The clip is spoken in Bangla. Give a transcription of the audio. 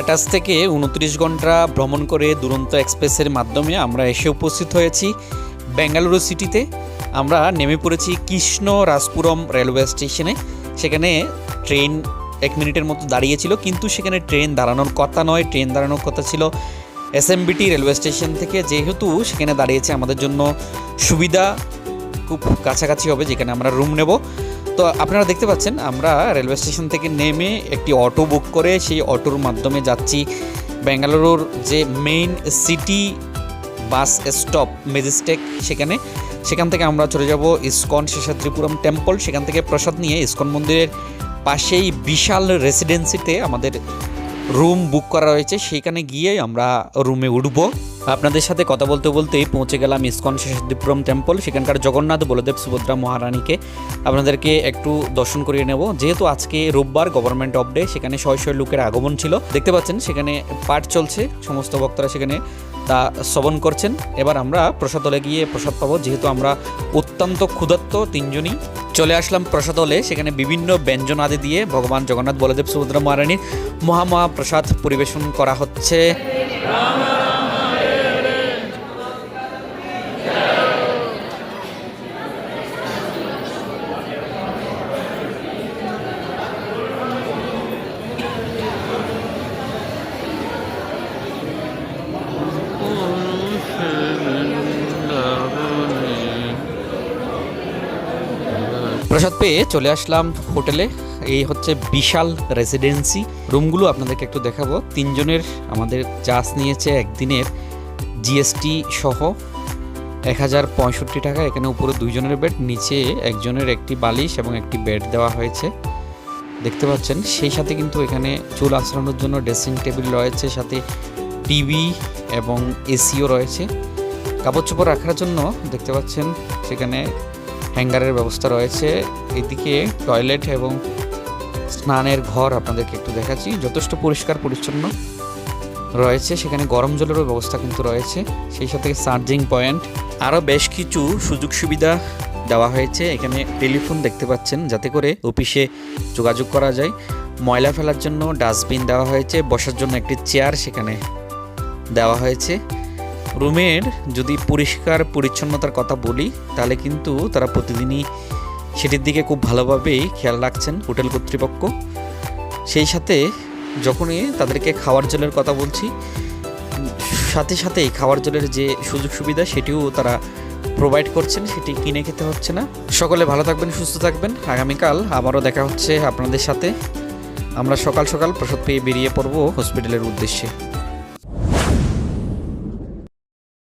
আটাশ থেকে উনত্রিশ ঘণ্টা ভ্রমণ করে দুরন্ত এক্সপ্রেসের মাধ্যমে আমরা এসে উপস্থিত হয়েছি বেঙ্গালুরু সিটিতে। আমরা নেমে পড়েছি কৃষ্ণ রাজপুরম রেলওয়ে স্টেশনে। সেখানে ট্রেন এক মিনিটের মতো দাঁড়িয়েছিল, কিন্তু সেখানে ট্রেন দাঁড়ানোর কথা নয়। ট্রেন দাঁড়ানোর কথা ছিল এসএমবিটি রেলওয়ে স্টেশন থেকে। যেহেতু সেখানে দাঁড়িয়েছে আমাদের জন্য সুবিধা, খুব কাছাকাছি হবে, যেখানে আমরা রুম নেব। তো আপনারা দেখতে পাচ্ছেন, আমরা রেলওয়ে স্টেশন থেকে নেমে একটি অটো বুক করে সেই অটোর মাধ্যমে যাচ্ছি। বেঙ্গালুরুর যে main city bus stop Majestic সেখানে, সেখান থেকে আমরা চলে যাব ইসকন শেষাদ্রিপুরম টেম্পল। সেখান থেকে প্রসাদ নিয়ে ইসকন মন্দিরের পাশেই বিশাল রেসিডেন্সিতে আমাদের রুম বুক করা রয়েছে। সেইখানে গিয়ে আমরা রুমে উঠব। আপনাদের সাথে কথা বলতে বলতেই পৌঁছে গেলাম ইসকন শেষাদ্রিপুরম টেম্পল সেখানকার জগন্নাথ বলদেব সুভদ্রা মহারানীকে। আপনাদেরকে একটু দর্শন করিয়ে নেব। যেহেতু আজকে রোববার গভর্নমেন্ট অফ ডে সেখানে শয় শয় লোকের আগমন ছিল। দেখতে পাচ্ছেন, সেখানে পাঠ চলছে। সমস্ত ভক্তরা সেখানে তা শ্রবণ করছেন। এবার আমরা প্রসাদ হলে গিয়ে প্রসাদ পাবো। যেহেতু আমরা অত্যন্ত ক্ষুধার্ত তিনজনই চলে আসলাম প্রসাদ হলে সেখানে বিভিন্ন ব্যঞ্জন আদি দিয়ে ভগবান জগন্নাথ বলদেব সুভদ্রা মহারানীর মহামহা প্রসাদ পরিবেশন করা হচ্ছে। প্রসাদ পেয়ে চলে আসলাম হোটেলে। এই হচ্ছে বিশাল রেসিডেন্সি রুমগুলো আপনাদেরকে একটু দেখাবো। তিনজনের আমাদের চার্জ নিয়েছে একদিনের। জিএসটি সহ এক হাজার পঁয়ষট্টি টাকা, এখানে উপরে দুইজনের বেড নিচে একজনের একটি বালিশ এবং একটি বেড দেওয়া হয়েছে। দেখতে পাচ্ছেন, সেই সাথে কিন্তু এখানে চুল আঁচড়ানোর জন্য ড্রেসিং টেবিল রয়েছে, সাথে টিভি এবং এসিও রয়েছে। কাপড় চোপড় রাখার জন্য দেখতে পাচ্ছেন, সেখানে হ্যাঙ্গারের ব্যবস্থা রয়েছে। এদিকে টয়লেট এবং স্নানের ঘর আপনাদেরকে একটু দেখাচ্ছি। যথেষ্ট পরিষ্কার, পরিচ্ছন্ন রয়েছে। সেখানে গরম জলেরও ব্যবস্থা কিন্তু রয়েছে। সেই সাথে চার্জিং পয়েন্ট। আরও বেশ কিছু সুযোগ সুবিধা দেওয়া হয়েছে। এখানে টেলিফোন দেখতে পাচ্ছেন, যাতে করে অফিসে যোগাযোগ করা যায়। ময়লা ফেলার জন্য ডাস্টবিন দেওয়া হয়েছে। বসার জন্য একটি চেয়ার সেখানে দেওয়া হয়েছে। রুমের যদি পরিষ্কার, পরিচ্ছন্নতার কথা বলি, তাহলে কিন্তু তারা প্রতিদিনই সেটির দিকে খুব ভালোভাবেই খেয়াল রাখছেন হোটেল কর্তৃপক্ষ। সেই সাথে যখনই তাদেরকে খাওয়ার জলের কথা বলছি, সাথে সাথেই খাওয়ার জলের যে সুযোগ সুবিধা, সেটিও তারা প্রোভাইড করছেন, সেটি কিনে খেতে হচ্ছে না। সকলে ভালো থাকবেন, সুস্থ থাকবেন। আগামীকাল আবারও দেখা হচ্ছে আপনাদের সাথে। আমরা সকাল সকাল প্রসাদ পেয়ে বেরিয়ে পড়ব হসপিটালের উদ্দেশ্যে।